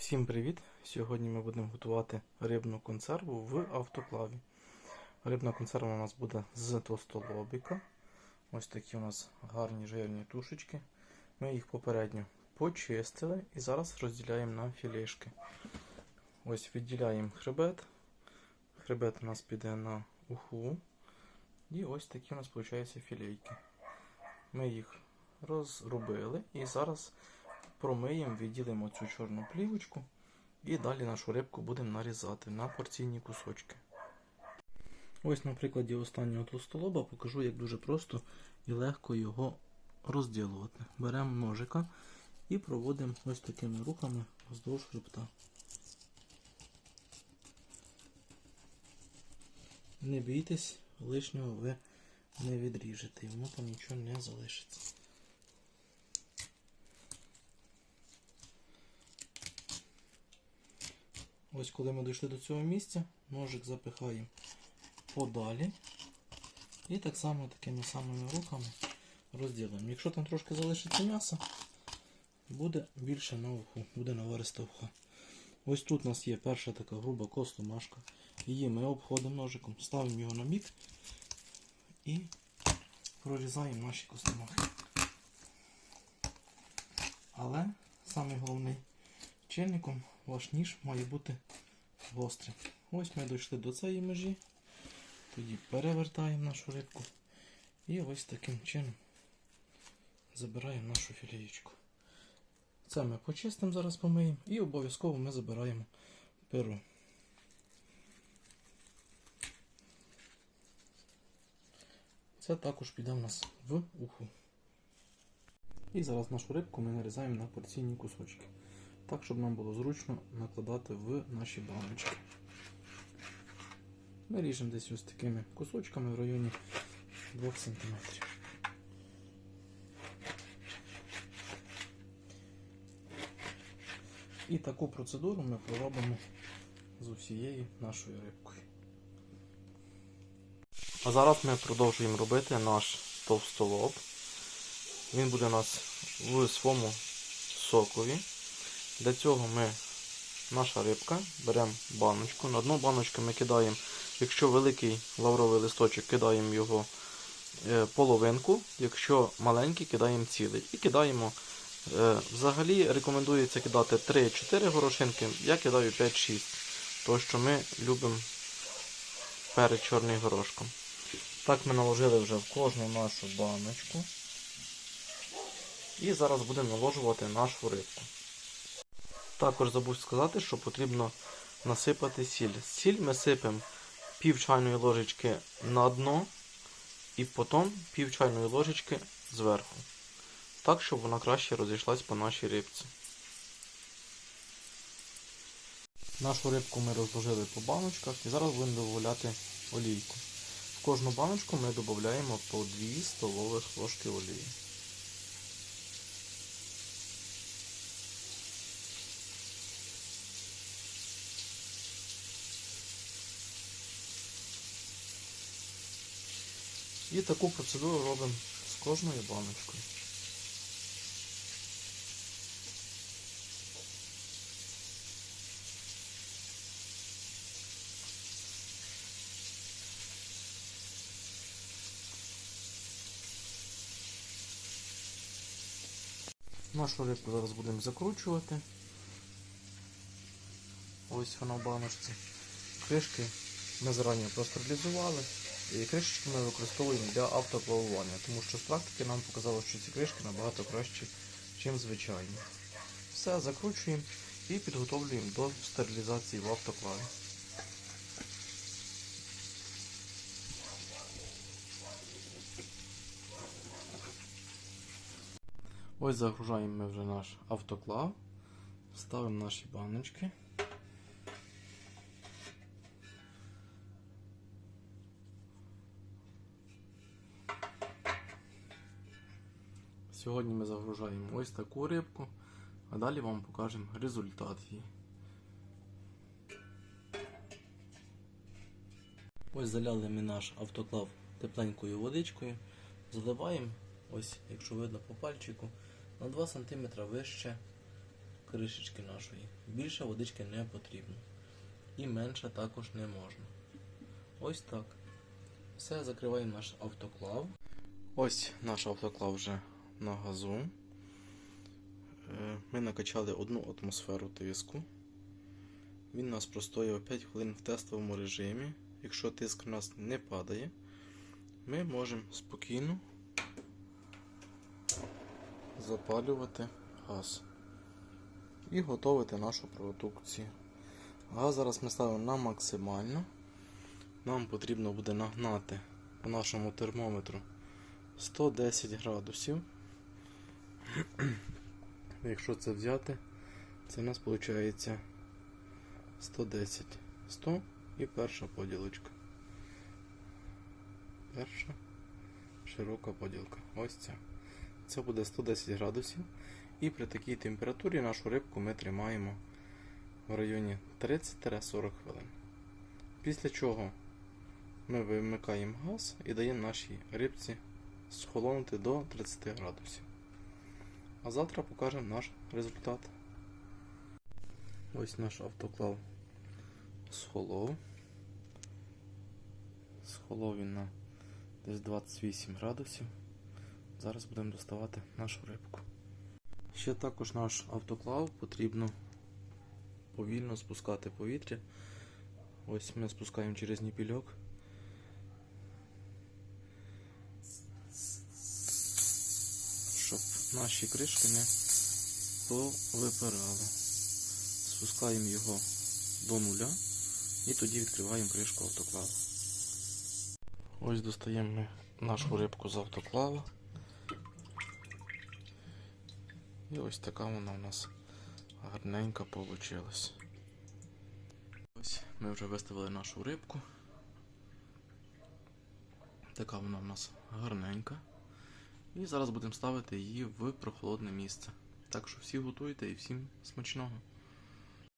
Всім привіт! Сьогодні ми будемо готувати рибну консерву в автоклаві. Рибна консерва у нас буде з товстолобіка. Ось такі у нас гарні жирні тушечки. Ми їх попередньо почистили і зараз розділяємо на філешки. Ось відділяємо хребет. Хребет у нас піде на уху. І ось такі у нас виходять філейки. Ми їх розробили і зараз промиємо, відділимо цю чорну плівочку і далі нашу рибку будемо нарізати на порційні кусочки. Ось на прикладі останнього толстолоба покажу, як дуже просто і легко його розділувати. Беремо ножика і проводимо ось такими рухами вздовж хребта. Не бійтесь, лишнього ви не відріжете, воно там нічого не залишиться. Ось коли ми дійшли до цього місця, ножик запихаємо подалі. І так само такими самими рухами розділимо. Якщо там трошки залишиться м'яса, буде більше на уху, буде навариста уха. Ось тут у нас є перша така груба костомашка. Її ми обходимо ножиком, ставимо його на бік і прорізаємо наші костомахи. Але самий головний чинником ваш ніж має бути гострим. Ось ми дійшли до цієї межі. Тоді перевертаємо нашу рибку. І ось таким чином забираємо нашу філеєчку. Це ми почистимо, зараз помиємо і обов'язково ми забираємо перо. Це також піде в нас в уху. І зараз нашу рибку ми нарізаємо на порційні кусочки. Так, щоб нам було зручно накладати в наші баночки. Ми ріжемо десь ось такими кусочками в районі 2 см. І таку процедуру ми проробимо з усією нашою рибкою. А зараз ми продовжуємо робити наш товстолоб. Він буде у нас в своєму сокові. Для цього ми, наша рибка, беремо баночку. На дно баночки ми кидаємо, якщо великий лавровий листочок, кидаємо його е, половинку, якщо маленький, кидаємо цілий. І кидаємо. е, Взагалі рекомендується кидати 3-4 горошинки, я кидаю 5-6, тому що ми любимо перед чорний горошком. Так ми наложили вже в кожну нашу баночку. І зараз будемо наложувати нашу рибку. Також забув сказати, що потрібно насипати сіль. Сіль ми сипемо пів чайної ложечки на дно і потім пів чайної ложечки зверху. Так, щоб вона краще розійшлась по нашій рибці. Нашу рибку ми розложили по баночках і зараз будемо додавати олійку. В кожну баночку ми додаємо по 2 столових ложки олії. І таку процедуру робимо з кожною баночкою. Нашу рибку зараз будемо закручувати. Ось вона в баночці. Кришки ми зарані простерилізували. І кришечки ми використовуємо для автоплавування, тому що з практики нам показало, що ці кришки набагато кращі, ніж звичайні. Все, закручуємо і підготовлюємо до стерилізації в автоклаві. Ось загружаємо ми вже наш автоклав, ставимо наші баночки. Сьогодні ми загружаємо ось таку рибку, а далі вам покажемо результат її. Ось заляли ми наш автоклав тепленькою водичкою, заливаємо, ось, якщо видно по пальчику, на 2 см вище кришечки нашої. Більше водички не потрібно. І менше також не можна. Ось так. Все, закриваємо наш автоклав. Ось наш автоклав вже на газу. Е, Ми накачали одну атмосферу тиску. Він нас простояв 5 хвилин в тестовому режимі. Якщо тиск у нас не падає, ми можемо спокійно запалювати газ і готувати нашу продукцію. Газ зараз ми ставимо на максимально. Нам потрібно буде нагнати по нашому термометру 110 градусів. Якщо це взяти, це у нас виходить 110, 100 і перша поділочка. Перша широка поділка. Ось ця. Це буде 110 градусів. І при такій температурі нашу рибку ми тримаємо в районі 30-40 хвилин. Після чого ми вимикаємо газ і даємо нашій рибці схолонути до 30 градусів. А завтра покажемо наш результат. Ось наш автоклав схолов. Схолов він на десь 28 градусів. Зараз будемо доставати нашу рибку. Ще також наш автоклав потрібно повільно спускати повітря. Ось ми спускаємо через ніпільок. Наші кришки не повипирали. Спускаємо його до нуля і тоді відкриваємо кришку автоклава. Ось достаємо ми нашу рибку з автоклава. І ось така вона у нас гарненька получилась. Ось ми вже виставили нашу рибку. Така вона у нас гарненька. І зараз будемо ставити її в прохолодне місце. Так що всі готуйте і всім смачного.